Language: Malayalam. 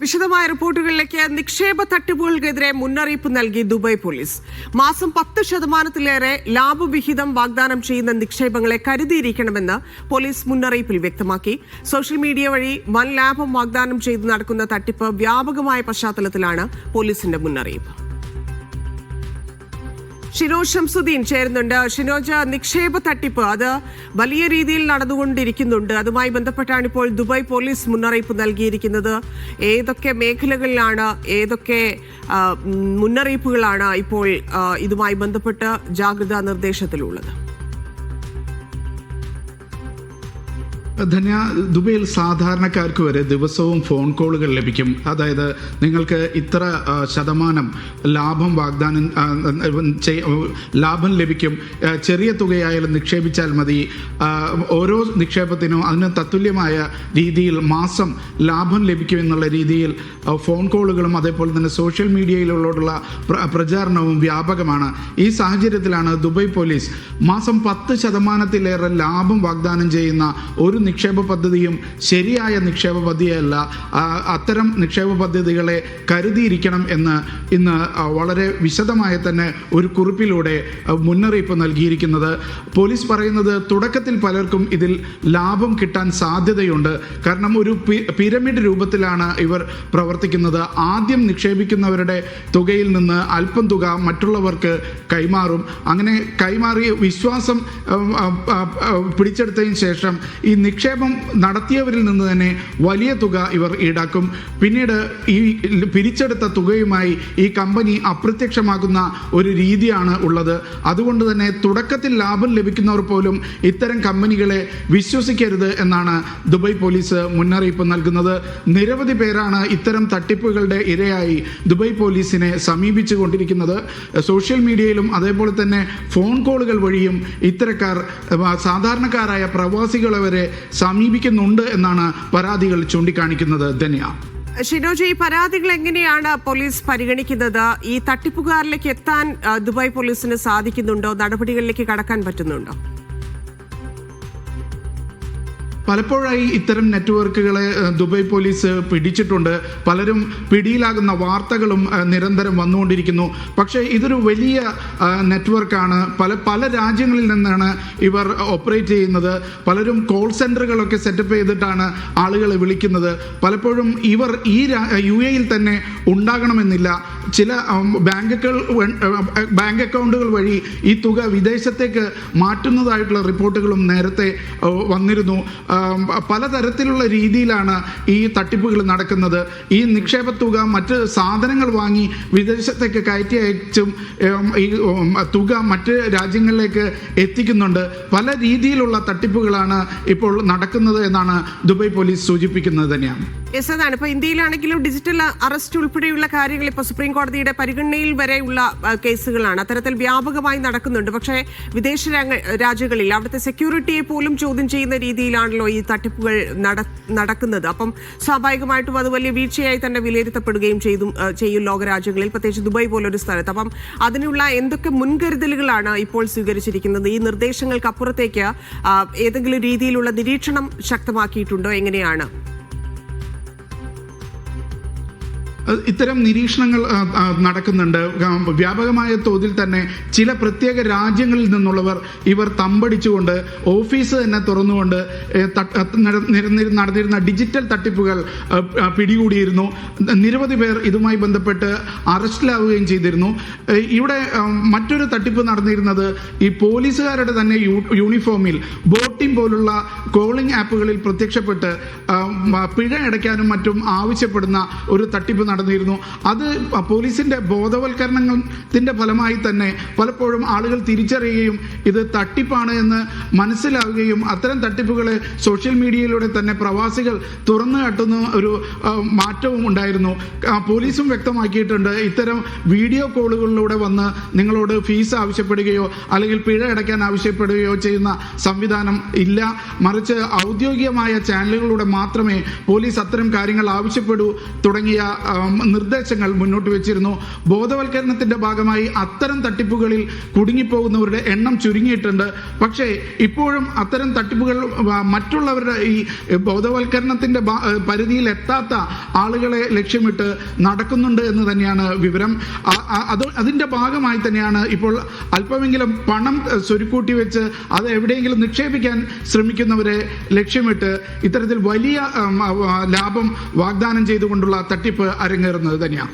വിശദമായ റിപ്പോർട്ടുകളിലേക്ക് നിക്ഷേപ തട്ടിപ്പുകൾക്കെതിരെ മുന്നറിയിപ്പ് നൽകി ദുബായ് പോലീസ്. മാസം പത്ത് ശതമാനത്തിലേറെ ലാഭവിഹിതം വാഗ്ദാനം ചെയ്യുന്ന നിക്ഷേപങ്ങളെ കരുതിയിരിക്കണമെന്ന് പോലീസ് മുന്നറിയിപ്പിൽ വ്യക്തമാക്കി. സോഷ്യൽ മീഡിയ വഴി വൻ ലാഭം വാഗ്ദാനം ചെയ്ത് നടക്കുന്ന തട്ടിപ്പ് വ്യാപകമായ പശ്ചാത്തലത്തിലാണ് പോലീസിന്റെ മുന്നറിയിപ്പ്. ഷിനോജ് ഷംസുദ്ദീൻ ചേരുന്നുണ്ട്. ഷിനോജ നിക്ഷേപ തട്ടിപ്പ്. അത് വലിയ രീതിയിൽ നടന്നുകൊണ്ടിരിക്കുന്നുണ്ട്. അതുമായി ബന്ധപ്പെട്ടാണ് ഇപ്പോൾ ദുബായ് പോലീസ് മുന്നറിയിപ്പ് നൽകിയിരിക്കുന്നത്. ഏതൊക്കെ മേഖലകളിലാണ് ഏതൊക്കെ മുന്നറിയിപ്പുകളാണ് ഇപ്പോൾ ഇതുമായി ബന്ധപ്പെട്ട് ജാഗ്രതാ നിർദ്ദേശത്തിലുള്ളത്? ധന്യ ദുബൈയിൽ സാധാരണക്കാർക്ക് വരെ ദിവസവും ഫോൺ കോളുകൾ ലഭിക്കും. അതായത് നിങ്ങൾക്ക് ഇത്ര ശതമാനം ലാഭം വാഗ്ദാനം ലാഭം ലഭിക്കും. ചെറിയ തുകയായാലും നിക്ഷേപിച്ചാൽ മതി. ഓരോ നിക്ഷേപത്തിനും അതിന് തത്തുല്യമായ രീതിയിൽ മാസം ലാഭം ലഭിക്കും എന്നുള്ള രീതിയിൽ ഫോൺ കോളുകളും അതേപോലെ തന്നെ സോഷ്യൽ മീഡിയയിലുള്ള പ്രചാരണവും വ്യാപകമാണ്. ഈ സാഹചര്യത്തിലാണ് ദുബായ് പോലീസ് മാസം പത്ത് ശതമാനത്തിലേറെ ലാഭം വാഗ്ദാനം ചെയ്യുന്ന ഒരു നിക്ഷേപ പദ്ധതിയും ശരിയായ നിക്ഷേപ പദ്ധതിയല്ല അത്തരം നിക്ഷേപ പദ്ധതികളെ കരുതിയിരിക്കണം എന്ന് ഇന്ന് വളരെ വിശദമായി തന്നെ ഒരു കുറിപ്പിലൂടെ മുന്നറിയിപ്പ് നൽകിയിരിക്കുന്നത്. പോലീസ് പറയുന്നത് തുടക്കത്തിൽ പലർക്കും ഇതിൽ ലാഭം കിട്ടാൻ സാധ്യതയുണ്ട്. കാരണം ഒരു പിരമിഡ് രൂപത്തിലാണ് ഇവർ പ്രവർത്തിക്കുന്നത്. ആദ്യം നിക്ഷേപിക്കുന്നവരുടെ തുകയിൽ നിന്ന് അല്പം തുക മറ്റുള്ളവർക്ക് കൈമാറും. അങ്ങനെ കൈമാറി വിശ്വാസം പിടിച്ചെടുത്തതിന് ശേഷം ഈ നിക്ഷേപം നടത്തിയവരിൽ നിന്ന് തന്നെ വലിയ തുക ഇവർ ഈടാക്കും. പിന്നീട് ഈ പിരിച്ചെടുത്ത തുകയുമായി ഈ കമ്പനി അപ്രത്യക്ഷമാകുന്ന ഒരു രീതിയാണ് ഉള്ളത്. അതുകൊണ്ട് തന്നെ തുടക്കത്തിൽ ലാഭം ലഭിക്കുന്നവർ പോലും ഇത്തരം കമ്പനികളെ വിശ്വസിക്കരുത് എന്നാണ് ദുബായ് പോലീസ് മുന്നറിയിപ്പ് നൽകുന്നത്. നിരവധി പേരാണ് ഇത്തരം തട്ടിപ്പുകളുടെ ഇരയായി ദുബായ് പോലീസിനെ സമീപിച്ചു കൊണ്ടിരിക്കുന്നത് സോഷ്യൽ മീഡിയയിലും അതേപോലെ തന്നെ ഫോൺ കോളുകൾ വഴിയും ഇത്തരക്കാർ സാധാരണക്കാരായ പ്രവാസികളെ വരെ സമീപിക്കുന്നുണ്ട് എന്നാണ് പരാതികൾ ചൂണ്ടിക്കാണിക്കുന്നത് ധന്യ. ഷിനോജ് ഈ പരാതികൾ എങ്ങനെയാണ് പോലീസ് പരിഗണിക്കുന്നത്? ഈ തട്ടിപ്പുകാരിലേക്ക് എത്താൻ ദുബായ് പോലീസിന് സാധിക്കുന്നുണ്ടോ? നടപടികളിലേക്ക് കടക്കാൻ പറ്റുന്നുണ്ടോ? പലപ്പോഴായി ഇത്തരം നെറ്റ്വർക്കുകളെ ദുബായ് പോലീസ് പിടിച്ചിട്ടുണ്ട്. പലരും പിടിയിലാകുന്ന വാർത്തകളും നിരന്തരം വന്നുകൊണ്ടിരിക്കുന്നു. പക്ഷേ ഇതൊരു വലിയ നെറ്റ്വർക്കാണ്. പല പല രാജ്യങ്ങളിൽ നിന്നാണ് ഇവർ ഓപ്പറേറ്റ് ചെയ്യുന്നത്. പലരും കോൾ സെന്ററുകളൊക്കെ സെറ്റപ്പ് ചെയ്തിട്ടാണ് ആളുകളെ വിളിക്കുന്നത്. പലപ്പോഴും ഇവർ ഈ യു എയിൽ തന്നെ ഉണ്ടാകണമെന്നില്ല. ചില ബാങ്കുകൾ ബാങ്ക് അക്കൗണ്ടുകൾ വഴി ഈ തുക വിദേശത്തേക്ക് മാറ്റുന്നതായിട്ടുള്ള റിപ്പോർട്ടുകളും നേരത്തെ വന്നിരുന്നു. പലതരത്തിലുള്ള രീതിയിലാണ് ഈ തട്ടിപ്പുകൾ നടക്കുന്നത്. ഈ നിക്ഷേപ തുക മറ്റ് സാധനങ്ങൾ വാങ്ങി വിദേശത്തേക്ക് കയറ്റി അയച്ചും ഈ തുക മറ്റ് രാജ്യങ്ങളിലേക്ക് എത്തിക്കുന്നുണ്ട്. പല രീതിയിലുള്ള തട്ടിപ്പുകളാണ് ഇപ്പോൾ നടക്കുന്നത് എന്നാണ് ദുബായ് പോലീസ് സൂചിപ്പിക്കുന്നത് തന്നെയാണ്. യെസ് അതാണ് ഇപ്പൊ ഇന്ത്യയിലാണെങ്കിലും ഡിജിറ്റൽ അറസ്റ്റ് ഉൾപ്പെടെയുള്ള കാര്യങ്ങൾ ഇപ്പോൾ സുപ്രീം കോടതിയുടെ പരിഗണനയിൽ വരെയുള്ള കേസുകളാണ്. അത്തരത്തിൽ വ്യാപകമായി നടക്കുന്നുണ്ട്. പക്ഷേ വിദേശ രാജ്യങ്ങളിൽ അവിടുത്തെ സെക്യൂരിറ്റിയെ പോലും ചോദ്യം ചെയ്യുന്ന രീതിയിലാണല്ലോ ഈ തട്ടിപ്പുകൾ നടക്കുന്നത്. അപ്പം സ്വാഭാവികമായിട്ടും അത് വലിയ വീഴ്ചയായി തന്നെ വിലയിരുത്തപ്പെടുകയും ചെയ്തു ചെയ്യും ലോകരാജ്യങ്ങളിൽ. പ്രത്യേകിച്ച് ദുബായ് പോലൊരു സ്ഥലത്ത്. അപ്പം അതിനുള്ള എന്തൊക്കെ മുൻകരുതലുകളാണ് ഇപ്പോൾ സ്വീകരിച്ചിരിക്കുന്നത്? ഈ നിർദ്ദേശങ്ങൾക്ക് അപ്പുറത്തേക്ക് ഏതെങ്കിലും രീതിയിലുള്ള നിരീക്ഷണം ശക്തമാക്കിയിട്ടുണ്ടോ? എങ്ങനെയാണ്? ഇത്തരം നിരീക്ഷണങ്ങൾ നടക്കുന്നുണ്ട്. വ്യാപകമായ തോതിൽ തന്നെ ചില പ്രത്യേക രാജ്യങ്ങളിൽ നിന്നുള്ളവർ ഇവർ തമ്പടിച്ചുകൊണ്ട് ഓഫീസ് തന്നെ തുറന്നുകൊണ്ട് നടന്നിരുന്ന ഡിജിറ്റൽ തട്ടിപ്പുകൾ പിടികൂടിയിരുന്നു. നിരവധി പേർ ഇതുമായി ബന്ധപ്പെട്ട് അറസ്റ്റിലാവുകയും ചെയ്തിരുന്നു. ഇവിടെ മറ്റൊരു തട്ടിപ്പ് നടന്നിരുന്നത് ഈ പോലീസുകാരുടെ തന്നെ യൂണിഫോമിൽ ബോട്ടിംഗ് പോലുള്ള കോളിംഗ് ആപ്പുകളിൽ പ്രത്യക്ഷപ്പെട്ട് പിഴ അടയ്ക്കാനും മറ്റും ആവശ്യപ്പെടുന്ന ഒരു തട്ടിപ്പ് നടന്നിരുന്നു. അത് പോലീസിന്റെ ബോധവൽക്കരണത്തിന്റെ ഫലമായി തന്നെ പലപ്പോഴും ആളുകൾ തിരിച്ചറിയുകയും ഇത് തട്ടിപ്പാണ് എന്ന് മനസ്സിലാവുകയും അത്തരം തട്ടിപ്പുകളെ സോഷ്യൽ മീഡിയയിലൂടെ തന്നെ പ്രവാസികൾ തുറന്നു കാട്ടുന്ന ഒരു മാറ്റവും ഉണ്ടായിരുന്നു. പോലീസും വ്യക്തമാക്കിയിട്ടുണ്ട്. ഇത്തരം വീഡിയോ കോളുകളിലൂടെ വന്ന് നിങ്ങളോട് ഫീസ് ആവശ്യപ്പെടുകയോ അല്ലെങ്കിൽ പിഴ അടയ്ക്കാൻ ആവശ്യപ്പെടുകയോ ചെയ്യുന്ന സംവിധാനം ഇല്ല. മറിച്ച് ഔദ്യോഗികമായ ചാനലുകളിലൂടെ മാത്രമേ പോലീസ് അത്തരം കാര്യങ്ങൾ ആവശ്യപ്പെടൂ തുടങ്ങിയ നിർദ്ദേശങ്ങൾ മുന്നോട്ട് വെച്ചിരുന്നു. ബോധവൽക്കരണത്തിന്റെ ഭാഗമായി അത്തരം തട്ടിപ്പുകളിൽ കുടുങ്ങിപ്പോകുന്നവരുടെ എണ്ണം ചുരുങ്ങിയിട്ടുണ്ട്. പക്ഷേ ഇപ്പോഴും അത്തരം തട്ടിപ്പുകൾ മറ്റുള്ളവരുടെ ഈ ബോധവൽക്കരണത്തിന്റെ പരിധിയിൽ എത്താത്ത ആളുകളെ ലക്ഷ്യമിട്ട് നടക്കുന്നുണ്ട് എന്ന് തന്നെയാണ് വിവരം. അത് അതിന്റെ ഭാഗമായി തന്നെയാണ് ഇപ്പോൾ അല്പമെങ്കിലും പണം സ്വരുക്കൂട്ടി വെച്ച് അത് എവിടെയെങ്കിലും നിക്ഷേപിക്കാൻ ശ്രമിക്കുന്നവരെ ലക്ഷ്യമിട്ട് ഇത്തരത്തിൽ വലിയ ലാഭം വാഗ്ദാനം ചെയ്തുകൊണ്ടുള്ള തട്ടിപ്പ് അരങ്ങേറുന്നത് തന്നെയാണ്